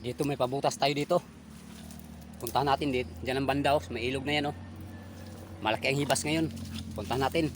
Dito may pabutas tayo dito. Puntahan natin dito. Diyan ang banda oh. May ilog na yan oh. Malaki ang hibas ngayon. Puntahan natin.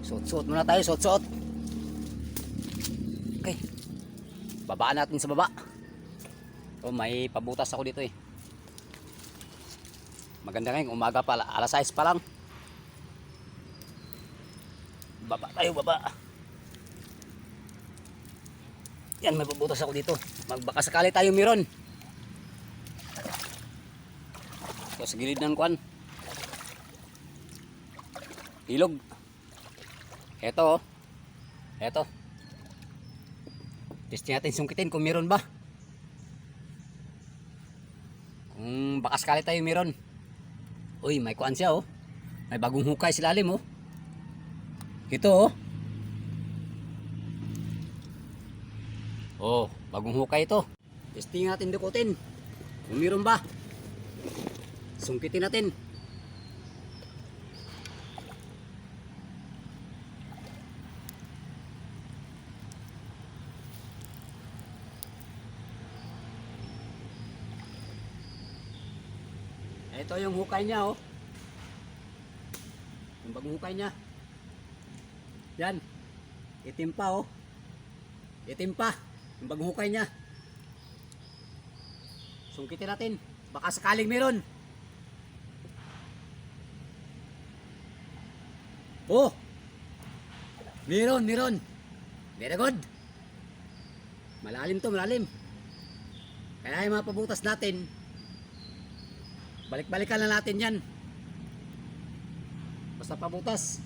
Suot-suot muna tayo. Suot-suot. Okay. Babaan natin sa baba. Oh, may pabutas ako dito eh. Maganda ngayon. Umaga pa. Alas 6 pa lang. Baba tayo. Baba. Yan, may pabutas ako dito. Magbaka sakali tayo meron. Ito sa gilid ng kwan. Ilog. Eto oh. Eto. Testing natin sungkitin kung meron ba. Kung baka sakali tayo meron. Uy, may kuan siya oh. May bagong hukay sa lalim oh. Ito oh. Oh, bagong hukay ito. Testing natin dukutin. Kung meron ba. Sungkitin natin. Ito yung hukay niya oh. Yung bagong hukay niya. Yan. Itim pa oh. Itim pa. Yung bagong hukay niya. Sungkitin natin. Baka sakaling meron. Oh! Meron, meron. Very good. Malalim to, malalim. Kaya yung mga pabutas natin, balik-balikan na natin yan. Basta pabutas.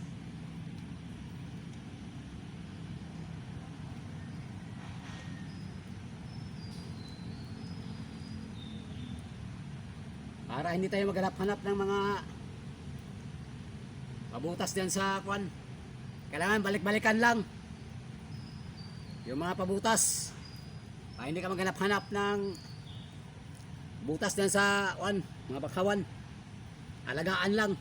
Para hindi tayo maghanap-hanap ng mga pabutas diyan sa kwan. Kailangan balik-balikan lang. Yung mga pabutas. Para hindi ka maghanap-hanap ng butas diyan sa kwan, mga bakawan. Alagaan lang.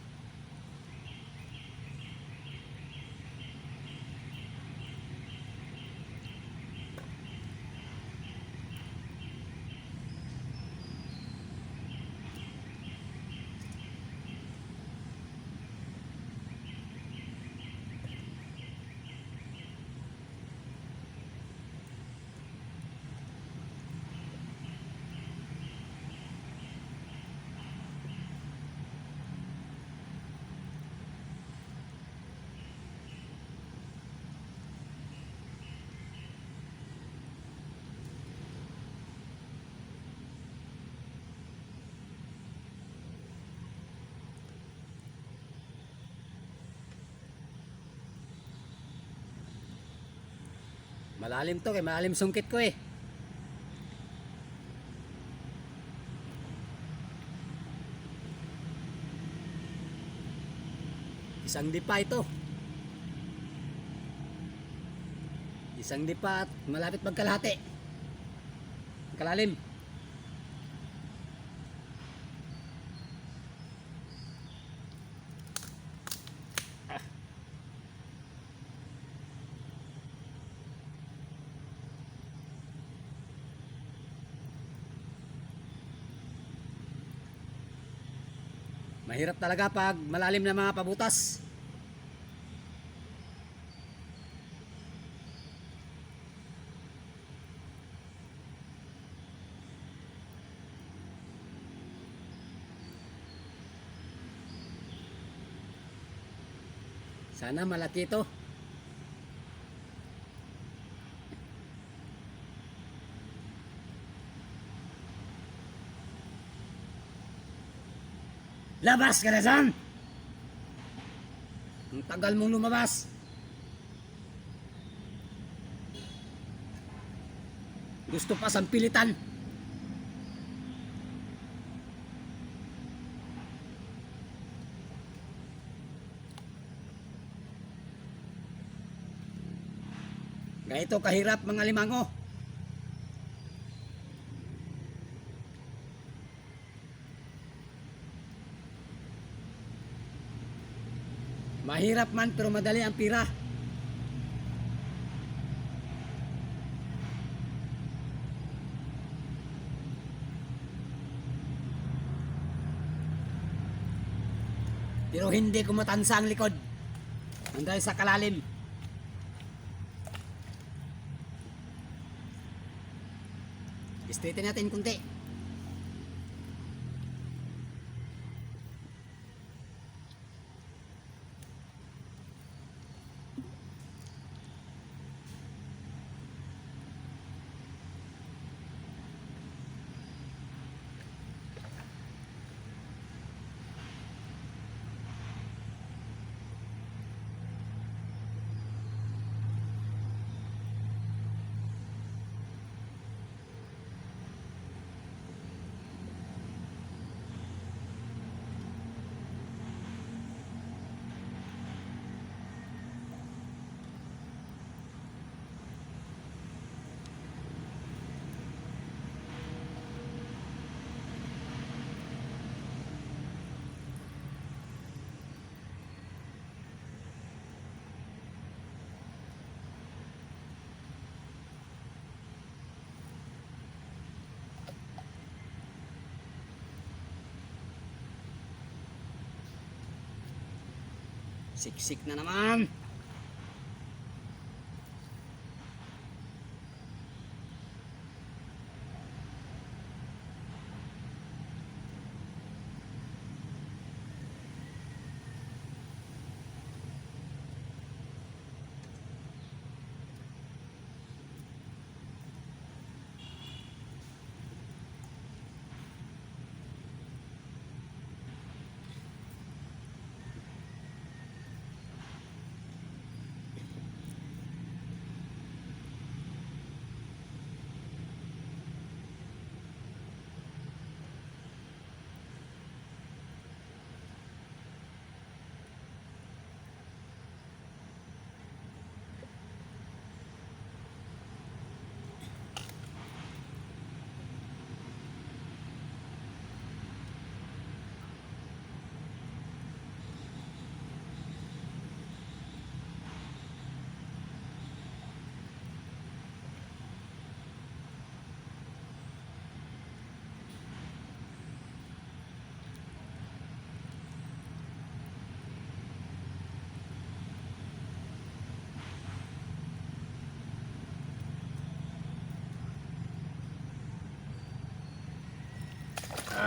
Malalim to, kay malalim sungkit ko eh. Isang dipa ito. Isang dipa at malapit magkalahati. Kalalim. Mahirap talaga pag malalim na mga pabutas. Sana malaki ito. Labas ka na dyan! Ang tagal mong lumabas. Gusto pa sampilitan. Ganito kahirap mga limango. Mahirap man pero madali ang pira. Pero hindi kumatansa ang likod. Hanggang sa kalalim. Straighten natin kunti. Siksik na naman.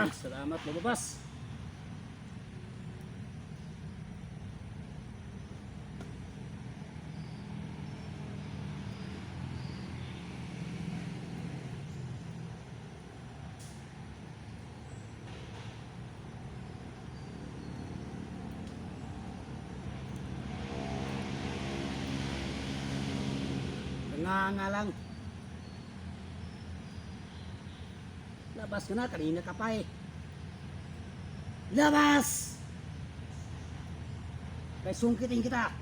Salamat lumabas. Nga Labas ka na, kanina ka pa eh. Labas! Kay sungkitin kita.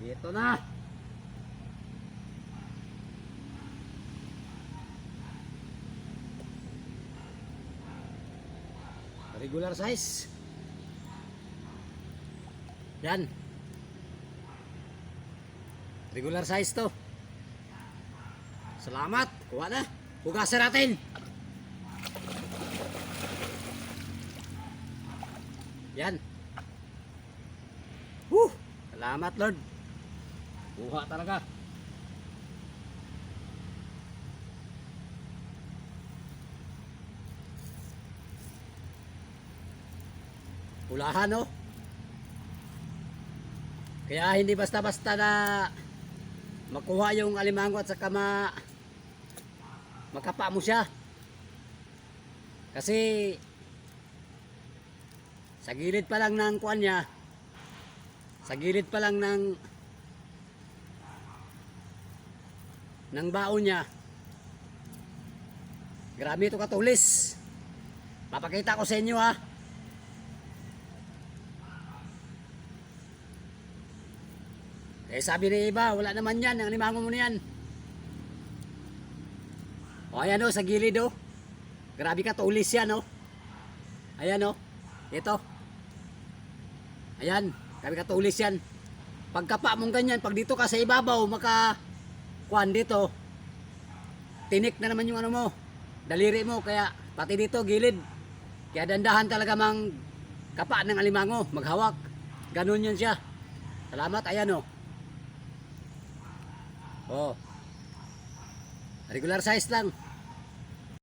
Dito na. Regular size. Yan. Regular size to. Salamat. Kuha na. Hugasan natin. Yan. Woo! Salamat Lord. Kuha talaga. Ulahan no? Kaya hindi basta-basta na makuha yung alimango at saka ma makapa mo siya. Kasi sa gilid pa lang ng kuan niya, sa gilid pa lang ng ng baon niya. Grabe ito katulis. Papakita ko sa inyo ha. Eh sabi ni iba, wala naman yan, ang limango mo na yan. O ayan o, sa gilid o. Grabe ka, tulis yan, oh. Ayan, oh. Ito. Ayan, grabe ka, tulis yan. Pagkapa mong ganyan, pag dito ka sa ibabaw, maka, kuan dito, tinik na naman yung ano mo, daliri mo, kaya pati dito, gilid. Kaya dandahan talaga mang kapa ng alimango, maghawak. Ganun yun siya. Salamat, ayan, oh. Oh. Regular size lang.